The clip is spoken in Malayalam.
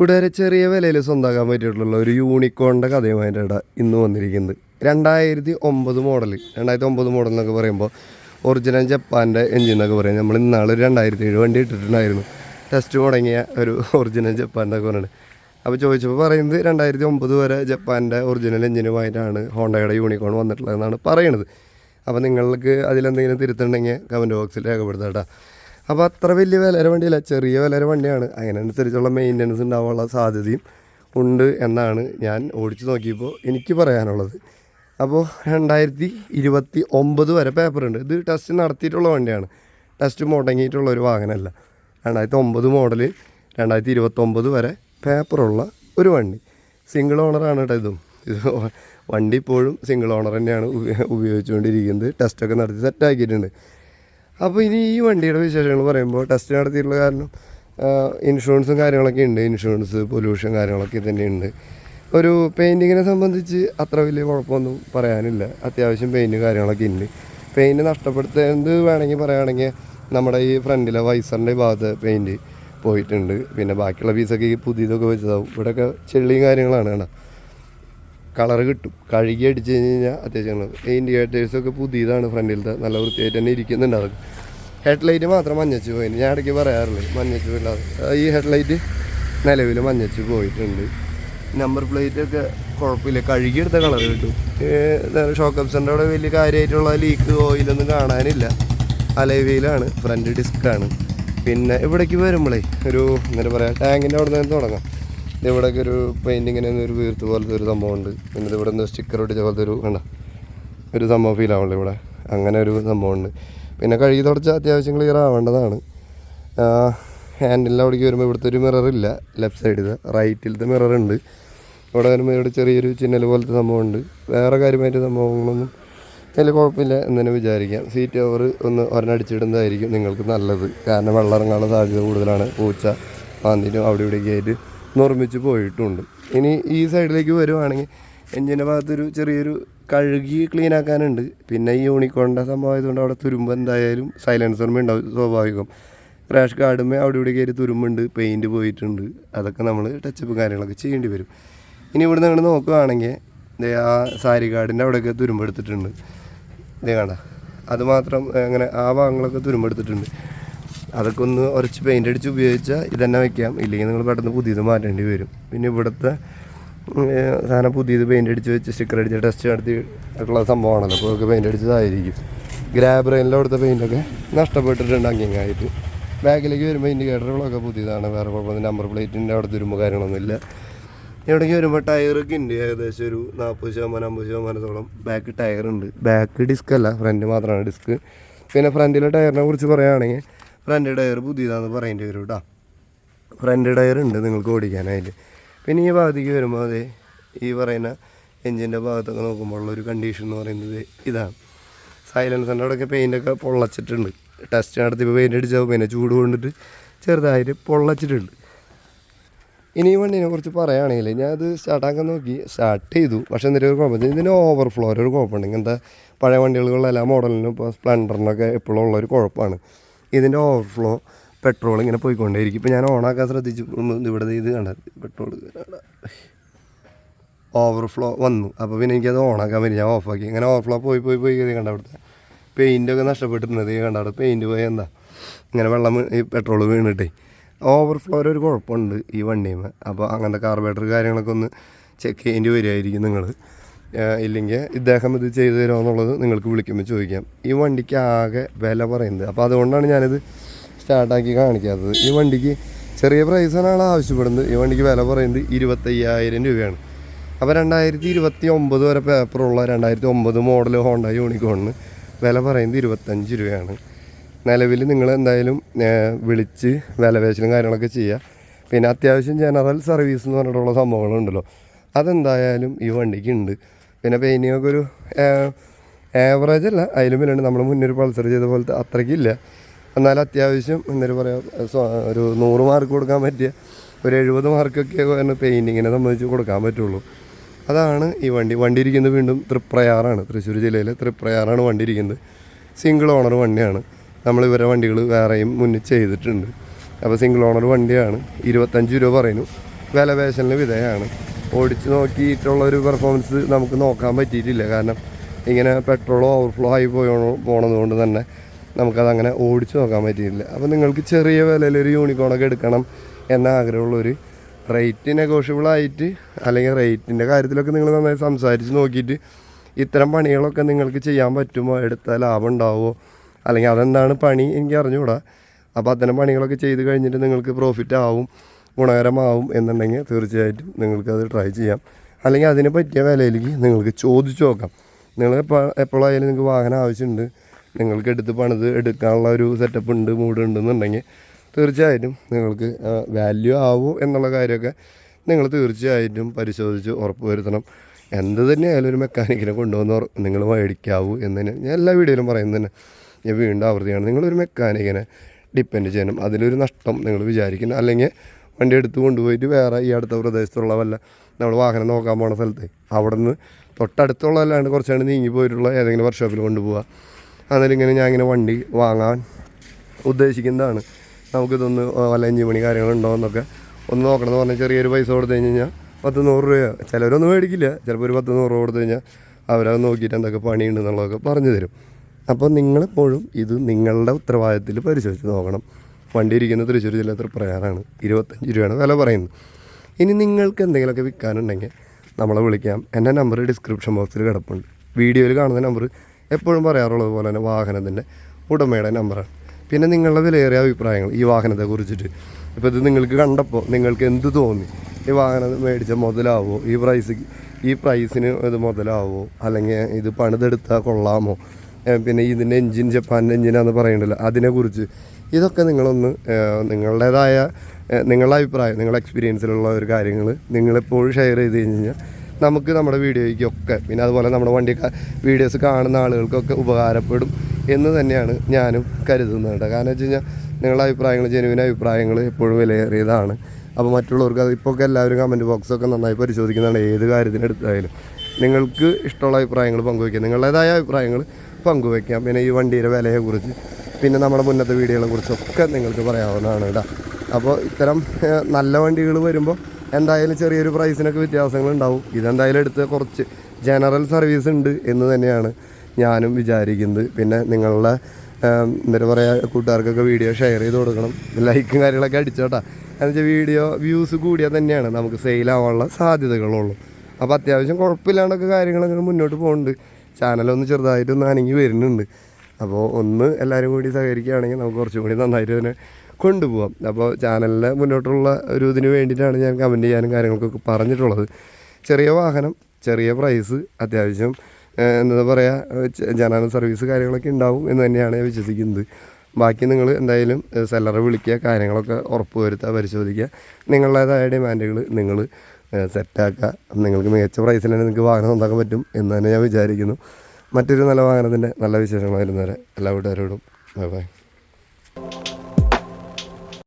ഇവിടെ ചെറിയ വിലയിൽ സ്വന്തമാക്കാൻ പറ്റിയിട്ടുള്ള ഒരു യൂണിക്കോണിന്റെ കഥയുമായിട്ട് ഇവിടെ ഇന്ന് വന്നിരിക്കുന്നത്. രണ്ടായിരത്തി ഒമ്പത് മോഡൽ രണ്ടായിരത്തി ഒമ്പത് മോഡൽ എന്നൊക്കെ പറയുമ്പോൾ ഒറിജിനൽ ജപ്പാന്റെ എഞ്ചിൻ എന്നൊക്കെ പറയും. നമ്മൾ ഇന്നാളൊരു രണ്ടായിരത്തി ഏഴ് വണ്ടി ഇട്ടിട്ടുണ്ടായിരുന്നു. ടെസ്റ്റ് തുടങ്ങിയ ഒരു ഒറിജിനൽ ജപ്പാന്റെ പറയുന്നത് അപ്പോൾ ചോദിച്ചപ്പോൾ പറയുന്നത് രണ്ടായിരത്തി ഒമ്പത് വരെ ജപ്പാന്റെ ഒറിജിനൽ എഞ്ചിനുമായിട്ടാണ് ഹോണ്ടയുടെ യൂണിക്കോൺ വന്നിട്ടുള്ളതെന്നാണ് പറയണത്. അപ്പോൾ നിങ്ങൾക്ക് അതിലെന്തെങ്കിലും തിരുത്തുണ്ടെങ്കിൽ കമന്റ് ബോക്സിൽ രേഖപ്പെടുത്താം കേട്ടോ. അപ്പോൾ അത്ര വലിയ വിലര വണ്ടിയല്ല ചെറിയ വിലര വണ്ടിയാണ്. അതിനനുസരിച്ചുള്ള മെയിന്റനൻസ് ഉണ്ടാവാനുള്ള സാധ്യതയും ഉണ്ട് എന്നാണ് ഞാൻ ഓടിച്ചു നോക്കിയപ്പോൾ എനിക്ക് പറയാനുള്ളത്. അപ്പോൾ രണ്ടായിരത്തി ഇരുപത്തി ഒമ്പത് വരെ പേപ്പറുണ്ട് ഇത് ടെസ്റ്റ് നടത്തിയിട്ടുള്ള വണ്ടിയാണ്. ടെസ്റ്റ് മുടങ്ങിയിട്ടുള്ള ഒരു വാഹനമല്ല. രണ്ടായിരത്തി ഒമ്പത് മോഡൽ രണ്ടായിരത്തി ഇരുപത്തൊമ്പത് വരെ പേപ്പറുള്ള ഒരു വണ്ടി. സിംഗിൾ ഓണറാണ് കേട്ടോ ഇതും. ഇത് വണ്ടി ഇപ്പോഴും സിംഗിൾ ഓണർ തന്നെയാണ് ഉപ- ഉപയോഗിച്ചുകൊണ്ടിരിക്കുന്നത്. ടെസ്റ്റൊക്കെ നടത്തി സെറ്റാക്കിയിട്ടുണ്ട് അപ്പോൾ ഇനി ഈ വണ്ടിയുടെ വിശേഷങ്ങൾ പറയുമ്പോൾ ടെസ്റ്റ് നടത്തിയിട്ടുള്ള കാരണം ഇൻഷുറൻസും കാര്യങ്ങളൊക്കെ ഉണ്ട്. ഇൻഷുറൻസ് പൊല്യൂഷൻ കാര്യങ്ങളൊക്കെ തന്നെയുണ്ട് ഒരു പെയിന്റിങ്ങിനെ സംബന്ധിച്ച് അത്ര വലിയ കുഴപ്പമൊന്നും പറയാനില്ല. അത്യാവശ്യം പെയിന്റ് കാര്യങ്ങളൊക്കെ ഉണ്ട്. പെയിന്റ് നഷ്ടപ്പെടുത്തേണ്ടത് വേണമെങ്കിൽ പറയുകയാണെങ്കിൽ നമ്മുടെ ഈ ഫ്രണ്ടിലെ വൈസറിന്റെ ഭാഗത്ത് പെയിന്റ് പോയിട്ടുണ്ട്. പിന്നെ ബാക്കിയുള്ള പീസൊക്കെ ഈ പുതിയതൊക്കെ വെച്ചതാവും. ഇവിടെയൊക്കെ ചെള്ളിയും കാര്യങ്ങളാണ് കേട്ടോ കളർ കിട്ടും. കഴുകി അടിച്ച് കഴിഞ്ഞ് കഴിഞ്ഞാൽ അത്യാവശ്യം ഇൻഡിക്കേറ്റേഴ്സൊക്കെ പുതിയതാണ് ഫ്രണ്ടിലത്തെ. നല്ല വൃത്തിയായിട്ട് തന്നെ ഇരിക്കുന്നുണ്ട് അതൊക്കെ. ഹെഡ്ലൈറ്റ് മാത്രം മഞ്ഞച്ച് പോയി ഞാൻ ഇടയ്ക്ക് പറയാറില്ല മഞ്ഞച്ച് പോയില്ലാതെ ഈ ഹെഡ് ലൈറ്റ് നിലവിൽ മഞ്ഞച്ച് പോയിട്ടുണ്ട്. നമ്പർ പ്ലേറ്റ് ഒക്കെ കുഴപ്പമില്ല. കഴുകിയെടുത്ത കളർ കിട്ടും. ഷോക്ക് അപ്സറിന്റെ അവിടെ വലിയ കാര്യമായിട്ടുള്ള ലീക്ക് ഓയിലൊന്നും കാണാനില്ല. അലൈവിയിലാണ് ഫ്രണ്ട് ഡിസ്ക്കാണ് പിന്നെ ഇവിടേക്ക് വരുമ്പോഴേ ഒരു എന്താ പറയുക ടാങ്കിന്റെ അവിടെ നിന്ന് തുടങ്ങാം. ഇവിടെയൊക്കെ ഒരു പെയിന്റിങ്ങിന് ഒരു വീർത്ത് പോലത്തെ ഒരു സംഭവമുണ്ട്. പിന്നെ ഇവിടെ നിന്ന് സ്റ്റിക്കർ ഒട്ടിച്ച പോലത്തെ ഒരു കണ്ട ഒരു സംഭവം ഫീൽ ആവുള്ളൂ ഇവിടെ. അങ്ങനെ ഒരു സംഭവമുണ്ട്. പിന്നെ കഴുകി തുടച്ച അത്യാവശ്യം ക്ലിയർ ആവേണ്ടതാണ്. ഹാൻഡിൽ അവിടേക്ക് വരുമ്പോൾ ഇവിടുത്തെ ഒരു മിറർ ഇല്ല ലെഫ്റ്റ് സൈഡിൽ റൈറ്റിലത്തെ മിറർ ഉണ്ട്. ഇവിടെ വരുമ്പോൾ ഇവിടെ ചെറിയൊരു ചിന്നൽ പോലത്തെ സംഭവമുണ്ട്. വേറെ കാര്യമായിട്ട് സംഭവങ്ങളൊന്നും അതിൽ കുഴപ്പമില്ല എന്ന് തന്നെ വിചാരിക്കാം. സീറ്റ് ഓവർ ഒന്ന് ഒരെണ്ണടിച്ചിടുന്നതായിരിക്കും നിങ്ങൾക്ക് നല്ലത്. കാരണം വെള്ളം ഇറങ്ങാനുള്ള സാധ്യത കൂടുതലാണ്. പൂച്ച മാന്തിനും അവിടെ ഇവിടെയൊക്കെ ആയിട്ട് നിർമ്മിച്ച് പോയിട്ടുണ്ട്. ഇനി ഈ സൈഡിലേക്ക് വരുവാണെങ്കിൽ എഞ്ചിന്റെ ഭാഗത്തൊരു ചെറിയൊരു കഴുകി ക്ലീൻ ആക്കാനുണ്ട്. പിന്നെ ഈ യൂണിക്കോണിന്റെ സംഭവം ആയതുകൊണ്ട് അവിടെ തുരുമ്പ് എന്തായാലും സൈലൻസറുമേ ഉണ്ടാവും സ്വാഭാവികം. ക്രാഷ് കാർഡുമേ അവിടെ ഇവിടെ കയറി തുരുമ്പുണ്ട് പെയിന്റ് പോയിട്ടുണ്ട്. അതൊക്കെ നമ്മൾ ടച്ചപ്പ് കാര്യങ്ങളൊക്കെ ചെയ്യേണ്ടി വരും. ഇനി ഇവിടെ നിങ്ങൾ നോക്കുകയാണെങ്കിൽ ആ സാരി കാർഡിന്റെ അവിടെയൊക്കെ തുരുമ്പെടുത്തിട്ടുണ്ട്. ഇതേ കണ്ട അത് മാത്രം അങ്ങനെ ആ ഭാഗങ്ങളൊക്കെ തുരുമ്പെടുത്തിട്ടുണ്ട്. അതൊക്കെ ഒന്ന് ഉരച്ച് പെയിന്റ് അടിച്ച് ഉപയോഗിച്ചാൽ ഇതന്നെ വയ്ക്കാം ഇല്ലെങ്കിൽ നിങ്ങൾ പെട്ടെന്ന് പുതിയത് മാറ്റേണ്ടി വരും. പിന്നെ ഇവിടുത്തെ സാധനം പുതിയത് പെയിന്റ് അടിച്ച് വെച്ച് സ്റ്റിക്കർ അടിച്ച് ടെസ്റ്റ് നടത്തി ഉള്ള സംഭവമാണല്ലോ. അപ്പോൾ ഒക്കെ പെയിന്റ് അടിച്ചതായിരിക്കും ഗ്രാബ് റെയിനിലെ അവിടുത്തെ പെയിന്റൊക്കെ നഷ്ടപ്പെട്ടിട്ടുണ്ട് അങ്ങിങ്ങായിട്ട്. ബാക്കിലേക്ക് വരുമ്പോൾ ഇൻഡിക്കേറ്ററുകളൊക്കെ പുതിയതാണ്. വേറെ കുഴപ്പമൊന്നും നമ്പർ പ്ലേറ്റിന്റെ അവിടെ തുരുമ്പ് കാര്യങ്ങളൊന്നുമില്ല ഇവിടേക്ക് വരുമ്പോൾ ടയറൊക്കെ ഉണ്ട് ഏകദേശം ഒരു നാൽപ്പത് ശതമാനം അമ്പത് ശതമാനത്തോളം ബാക്ക് ടയറുണ്ട് ബാക്ക് ഡിസ്ക് അല്ല ഫ്രണ്ട് മാത്രമാണ് ഡിസ്ക് പിന്നെ ഫ്രണ്ടിലെ ടയറിനെ കുറിച്ച് പറയുകയാണെങ്കിൽ ഫ്രണ്ട് ടയർ പുതിയതാണെന്ന് പറയേണ്ടി വരും കേട്ടോ ഫ്രണ്ട് ടയർ ഉണ്ട് നിങ്ങൾക്ക് ഓടിക്കാനായിട്ട്. പിന്നെ ഈ ഭാഗത്തേക്ക് വരുമ്പോൾ അതെ ഈ പറയുന്ന എഞ്ചിന്റെ ഭാഗത്തൊക്കെ നോക്കുമ്പോൾ ഒരു കണ്ടീഷൻ എന്ന് പറയുന്നത് ഇതാണ് സൈലൻസറിന്റെ അവിടെയൊക്കെ പെയിന്റൊക്കെ പൊള്ളച്ചിട്ടുണ്ട്. ടെസ്റ്റ് നടത്തിയപ്പോൾ പെയിന്റ് അടിച്ചാൽ പിന്നെ ചൂട് കൊണ്ടിട്ട് ചെറുതായിട്ട് പൊള്ളച്ചിട്ടുണ്ട്. ഇനി വണ്ടിനെ കുറിച്ച് പറയുകയാണെങ്കിൽ ഞാൻ അത് സ്റ്റാർട്ടാക്കാൻ നോക്കി. സ്റ്റാർട്ട് ചെയ്തു. പക്ഷേ എന്നിട്ട് ഒരു കുഴപ്പം ഇതിന് ഓവർഫ്ലോ ഒരു കുഴപ്പമുണ്ട്. ഇങ്ങനത്തെ പഴയ വണ്ടികളുള്ള എല്ലാ മോഡലിനും ഇപ്പോൾ സ്പ്ലെൻഡറിനൊക്കെ എപ്പോഴും ഉള്ള ഒരു കുഴപ്പമാണ്. ഇതിന്റെ ഓവർഫ്ലോ പെട്രോൾ ഇങ്ങനെ പോയിക്കൊണ്ടേയിരിക്കും. ഇപ്പോൾ ഞാൻ ഓണാക്കാൻ ശ്രദ്ധിച്ചു. ഇവിടെ ഇത് കണ്ട. പെട്രോൾ ഓവർഫ്ലോ വന്നു. അപ്പോൾ പിന്നെ എനിക്കത് ഓണാക്കാൻ പറ്റി. ഞാൻ ഓഫാക്കി ഇങ്ങനെ ഓവർഫ്ലോ പോയി പോയി പോയി ഇത് കണ്ട അവിടുത്തെ പെയിന്റൊക്കെ നഷ്ടപ്പെട്ടിരുന്നത്. കണ്ട അവിടെ പെയിന്റ് പോയി എന്താ? ഇങ്ങനെ വെള്ളം ഈ പെട്രോൾ വീണിട്ടേ. ഓവർഫ്ലോയുടെ ഒരു കുഴപ്പമുണ്ട് ഈ വണ്ടിയുമ്പോൾ അപ്പോൾ അങ്ങനത്തെ കാർബേറ്റർ കാര്യങ്ങളൊക്കെ ഒന്ന് ചെക്ക് ചെയ്യേണ്ടി വരികയായിരിക്കും നിങ്ങൾ ഇല്ലെങ്കിൽ ഇദ്ദേഹം ഇത് ചെയ്തു തരുമെന്നുള്ളത് നിങ്ങൾക്ക് വിളിക്കുമ്പോൾ ചോദിക്കാം. ഈ വണ്ടിക്ക് ആകെ വില പറയുന്നത്. അപ്പോൾ അതുകൊണ്ടാണ് ഞാനിത് സ്റ്റാർട്ടാക്കി കാണിക്കാത്തത്. ഈ വണ്ടിക്ക് ചെറിയ പ്രൈസാണ് ആൾ ആവശ്യപ്പെടുന്നത്. ഈ വണ്ടിക്ക് വില പറയുന്നത് ഇരുപത്തയ്യായിരം രൂപയാണ്. അപ്പോൾ രണ്ടായിരത്തി ഇരുപത്തി ഒമ്പത് വരെ പേപ്പറുള്ള രണ്ടായിരത്തി ഒമ്പത് മോഡൽ ഹോണ്ട യൂണിക്കോണിന് വില പറയുന്നത് ഇരുപത്തഞ്ച് രൂപയാണ്. നിലവിൽ നിങ്ങൾ എന്തായാലും വിളിച്ച് വില പേശലും കാര്യങ്ങളൊക്കെ ചെയ്യുക. പിന്നെ അത്യാവശ്യം ജനറൽ സർവീസ് എന്ന് പറഞ്ഞിട്ടുള്ള സംഭവങ്ങളുണ്ടല്ലോ. അതെന്തായാലും ഈ വണ്ടിക്ക് ഉണ്ട്. പിന്നെ പെയിന്റിങ്ങൊക്കെ ഒരു ആവറേജ് അല്ല. അതിലും വിലുണ്ട് നമ്മൾ മുന്നൊരു പൾസർ ചെയ്ത പോലത്തെ അത്രയ്ക്കില്ല എന്നാൽ അത്യാവശ്യം എന്തൊരു പറയാം ഒരു നൂറ് മാർക്ക് കൊടുക്കാൻ പറ്റിയ ഒരു എഴുപത് മാർക്കൊക്കെ പെയിന്റിങ്ങിനെ സംബന്ധിച്ച് കൊടുക്കാൻ പറ്റുള്ളൂ. അതാണ് ഈ വണ്ടി. വണ്ടി ഇരിക്കുന്നത് വീണ്ടും തൃപ്രയാറാണ്. തൃശ്ശൂർ ജില്ലയിലെ തൃപ്രയാറാണ് വണ്ടി ഇരിക്കുന്നത്. സിംഗിൾ ഓണർ വണ്ടിയാണ്. നമ്മൾ ഇവരെ വണ്ടികൾ വേറെയും മുന്നിൽ ചെയ്തിട്ടുണ്ട്. അപ്പോൾ സിംഗിൾ ഓണർ വണ്ടിയാണ്. ഇരുപത്തഞ്ച് രൂപ പറയുന്നു. വിലപേശലിന് വിധേയമാണ് ഓടിച്ച് നോക്കിയിട്ടുള്ള ഒരു പെർഫോമൻസ് നമുക്ക് നോക്കാൻ പറ്റിയിട്ടില്ല. കാരണം ഇങ്ങനെ പെട്രോൾ ഓവർഫ്ലോ ആയി പോയോ പോണതുകൊണ്ട് തന്നെ നമുക്കതങ്ങനെ ഓടിച്ച് നോക്കാൻ പറ്റിയിട്ടില്ല. അപ്പോൾ നിങ്ങൾക്ക് ചെറിയ വിലയിൽ ഒരു യൂണിക്കോണൊക്കെ എടുക്കണം എന്ന ആഗ്രഹമുള്ളൊരു റേറ്റ് നെഗോഷ്യബിൾ ആയിട്ട് അല്ലെങ്കിൽ റേറ്റിന്റെ കാര്യത്തിലൊക്കെ നിങ്ങൾ നന്നായി സംസാരിച്ച് നോക്കിയിട്ട് ഇത്തരം പണികളൊക്കെ നിങ്ങൾക്ക് ചെയ്യാൻ പറ്റുമോ? എടുത്താൽ ലാഭം ഉണ്ടാവുമോ? അല്ലെങ്കിൽ അതെന്താണ് പണി? എനിക്ക് അറിഞ്ഞുകൂടാ. അപ്പോൾ അത്തരം പണികളൊക്കെ ചെയ്ത് കഴിഞ്ഞിട്ട് നിങ്ങൾക്ക് പ്രോഫിറ്റ് ആവും. ഗുണകരമാവും എന്നുണ്ടെങ്കിൽ തീർച്ചയായിട്ടും നിങ്ങൾക്കത് ട്രൈ ചെയ്യാം. അല്ലെങ്കിൽ അതിന് പറ്റിയ വിലയിലേക്ക് നിങ്ങൾക്ക് ചോദിച്ചു നോക്കാം. നിങ്ങൾ എപ്പോൾ എപ്പോഴായാലും നിങ്ങൾക്ക് വാഹനം ആവശ്യമുണ്ട്. നിങ്ങൾക്ക് എടുത്ത് പണിത് എടുക്കാനുള്ള ഒരു സെറ്റപ്പ് ഉണ്ട് മൂഡ് ഉണ്ടെന്നുണ്ടെങ്കിൽ തീർച്ചയായിട്ടും നിങ്ങൾക്ക് വാല്യൂ ആവൂ എന്നുള്ള കാര്യമൊക്കെ നിങ്ങൾ തീർച്ചയായിട്ടും പരിശോധിച്ച് ഉറപ്പ് വരുത്തണം എന്ത് തന്നെയായാലും ഒരു മെക്കാനിക്കിനെ കൊണ്ടുവന്ന് നിങ്ങൾ മേടിക്കാവൂ എന്ന് തന്നെ ഞാൻ എല്ലാ വീഡിയോയിലും പറയുന്നത് തന്നെ. ഞാൻ വീണ്ടും ആവർത്തിയാണ് നിങ്ങളൊരു മെക്കാനിക്കിനെ ഡിപ്പെൻഡ് ചെയ്യണം. അതിലൊരു നഷ്ടം നിങ്ങൾ വിചാരിക്കണം അല്ലെങ്കിൽ വണ്ടി എടുത്ത് കൊണ്ടുപോയിട്ട് വേറെ ഈ അടുത്ത പ്രദേശത്തുള്ള വല്ല നമ്മൾ വാഹനം നോക്കാൻ പോണ സ്ഥലത്ത്. അവിടെ നിന്ന് തൊട്ടടുത്തുള്ള അല്ലാണ്ട് കുറച്ചാണ് നീങ്ങി പോയിട്ടുള്ള ഏതെങ്കിലും വർക്ക്ഷോപ്പിൽ കൊണ്ടുപോവുക അന്നേരം ഇങ്ങനെ ഞാൻ ഇങ്ങനെ വണ്ടി വാങ്ങാൻ ഉദ്ദേശിക്കുന്നതാണ്. നമുക്കിതൊന്ന് വല്ല എഞ്ചിൻ പണി കാര്യങ്ങളുണ്ടോ എന്നൊക്കെ ഒന്ന് നോക്കണം എന്ന് പറഞ്ഞാൽ ചെറിയൊരു പൈസ കൊടുത്തു കഴിഞ്ഞ് കഴിഞ്ഞാൽ പത്ത് നൂറ് രൂപയോ. ചിലവരൊന്നും മേടിക്കില്ല. ചിലപ്പോൾ ഒരു പത്ത് നൂറ് രൂപ കൊടുത്തു കഴിഞ്ഞാൽ അവരത് നോക്കിയിട്ട് എന്തൊക്കെ പണിയുണ്ടെന്നുള്ളതൊക്കെ പറഞ്ഞു തരും. അപ്പോൾ നിങ്ങളെപ്പോഴും ഇത് നിങ്ങളുടെ ഉത്തരവാദിത്തത്തിൽ പരിശോധിച്ച് നോക്കണം. വണ്ടി ഇരിക്കുന്ന തൃശ്ശൂർ ജില്ല തൃപ്രയാറാണ് ഇരുപത്തഞ്ച് രൂപയാണ് വില പറയുന്നത്. ഇനി നിങ്ങൾക്ക് എന്തെങ്കിലുമൊക്കെ വിൽക്കാനുണ്ടെങ്കിൽ നമ്മളെ വിളിക്കാം. എന്റെ നമ്പർ ഡിസ്ക്രിപ്ഷൻ ബോക്സിൽ കിടപ്പുണ്ട്. വീഡിയോയിൽ കാണുന്ന നമ്പർ എപ്പോഴും പറയാറുള്ളത് പോലെ തന്നെ വാഹനത്തിന്റെ ഉടമയുടെ നമ്പറാണ് പിന്നെ നിങ്ങളുടെ വിലയേറിയ അഭിപ്രായങ്ങൾ ഈ വാഹനത്തെ കുറിച്ചിട്ട്. ഇപ്പോൾ ഇത് നിങ്ങൾക്ക് കണ്ടപ്പോൾ നിങ്ങൾക്ക് എന്ത് തോന്നി? ഈ വാഹനം മേടിച്ച മുതലാവോ? ഈ പ്രൈസ് ഈ പ്രൈസിന് ഇത് മുതലാവോ? അല്ലെങ്കിൽ ഇത് പണിതെടുത്താൽ കൊള്ളാമോ? പിന്നെ ഇതിന്റെ എൻജിൻ ജപ്പാന്റെ എൻജിനാന്ന് പറയണ്ടല്ലോ. അതിനെക്കുറിച്ച് ഇതൊക്കെ നിങ്ങളൊന്ന് നിങ്ങളുടേതായ നിങ്ങളുടെ അഭിപ്രായം നിങ്ങളുടെ എക്സ്പീരിയൻസിലുള്ള ഒരു കാര്യങ്ങൾ നിങ്ങളെപ്പോഴും ഷെയർ ചെയ്ത് കഴിഞ്ഞ് കഴിഞ്ഞാൽ നമുക്ക് നമ്മുടെ വീഡിയോയ്ക്കൊക്കെ പിന്നെ അതുപോലെ നമ്മുടെ വണ്ടി വീഡിയോസ് കാണുന്ന ആളുകൾക്കൊക്കെ ഉപകാരപ്പെടും എന്ന് തന്നെയാണ് ഞാനും കരുതുന്നത്. കാരണം വെച്ച് കഴിഞ്ഞാൽ നിങ്ങളുടെ അഭിപ്രായങ്ങൾ ജനുവിൻ അഭിപ്രായങ്ങൾ എപ്പോഴും വിലയേറിയതാണ്. അപ്പോൾ മറ്റുള്ളവർക്ക് അത് ഇപ്പോൾ ഒക്കെ എല്ലാവരും കമന്റ് ബോക്സൊക്കെ നന്നായി പരിശോധിക്കുന്നതാണ് ഏത് കാര്യത്തിനെടുത്തായാലും. നിങ്ങൾക്ക് ഇഷ്ടമുള്ള അഭിപ്രായങ്ങൾ പങ്കുവയ്ക്കുക. നിങ്ങളുടേതായ അഭിപ്രായങ്ങൾ പങ്കുവയ്ക്കാം പിന്നെ ഈ വണ്ടിയുടെ വിലയെക്കുറിച്ച് പിന്നെ നമ്മുടെ മുന്നത്തെ വീഡിയോകളെ കുറിച്ചൊക്കെ നിങ്ങൾക്ക് പറയാവുന്നതാണ് കേട്ടോ അപ്പോൾ ഇത്തരം നല്ല വണ്ടികൾ വരുമ്പോൾ എന്തായാലും ചെറിയൊരു പ്രൈസിനൊക്കെ വ്യത്യാസങ്ങൾ ഉണ്ടാവും ഇതെന്തായാലും എടുത്ത് കുറച്ച് ജനറൽ സർവീസ് ഉണ്ട് എന്ന് തന്നെയാണ് ഞാനും വിചാരിക്കുന്നത്. പിന്നെ നിങ്ങളുടെ എന്താ പറയുക കൂട്ടുകാർക്കൊക്കെ വീഡിയോ ഷെയർ ചെയ്ത് കൊടുക്കണം. ലൈക്കും കാര്യങ്ങളൊക്കെ അടിച്ചോട്ടാ എന്ന് വെച്ചാൽ വീഡിയോ വ്യൂസ് കൂടിയാൽ തന്നെയാണ് നമുക്ക് സെയിലാവാനുള്ള സാധ്യതകളുള്ളൂ. അപ്പോൾ അത്യാവശ്യം കുഴപ്പമില്ലാണ്ടൊക്കെ കാര്യങ്ങളൊക്കെ മുന്നോട്ട് പോകുന്നുണ്ട് ചാനലൊന്ന് ചെറുതായിട്ടൊന്ന് അനങ്ങി വരുന്നുണ്ട്. അപ്പോൾ ഒന്ന് എല്ലാവരും കൂടി സഹകരിക്കുകയാണെങ്കിൽ നമുക്ക് കുറച്ചും കൂടി നന്നായിട്ട് തന്നെ കൊണ്ടുപോകാം അപ്പോൾ ചാനലിലെ മുന്നോട്ടുള്ള ഒരു ഇതിന് വേണ്ടിയിട്ടാണ് ഞാൻ കമന്റ് ചെയ്യാനും കാര്യങ്ങൾക്കൊക്കെ പറഞ്ഞിട്ടുള്ളത്. ചെറിയ വാഹനം ചെറിയ പ്രൈസ് അത്യാവശ്യം എന്താ പറയുക ജനാന സർവീസ് കാര്യങ്ങളൊക്കെ ഉണ്ടാവും എന്ന് തന്നെയാണ് ഞാൻ വിശ്വസിക്കുന്നത്. ബാക്കി നിങ്ങൾ എന്തായാലും സെല്ലറെ വിളിക്കുക കാര്യങ്ങളൊക്കെ ഉറപ്പ് വരുത്തുക പരിശോധിക്കുക. നിങ്ങളുടേതായ ഡിമാൻഡുകൾ നിങ്ങൾ സെറ്റാക്കുക. നിങ്ങൾക്ക് മികച്ച പ്രൈസിൽ തന്നെ നിങ്ങൾക്ക് വാഹനം ഉണ്ടാക്കാൻ പറ്റും എന്ന് തന്നെ ഞാൻ വിചാരിക്കുന്നു. മറ്റൊരു നല്ല വാഹനത്തിന്റെ നല്ല വിശേഷങ്ങളായിരുന്നു വരെ എല്ലാ വീട്ടുകാരോടും ബൈ ബൈ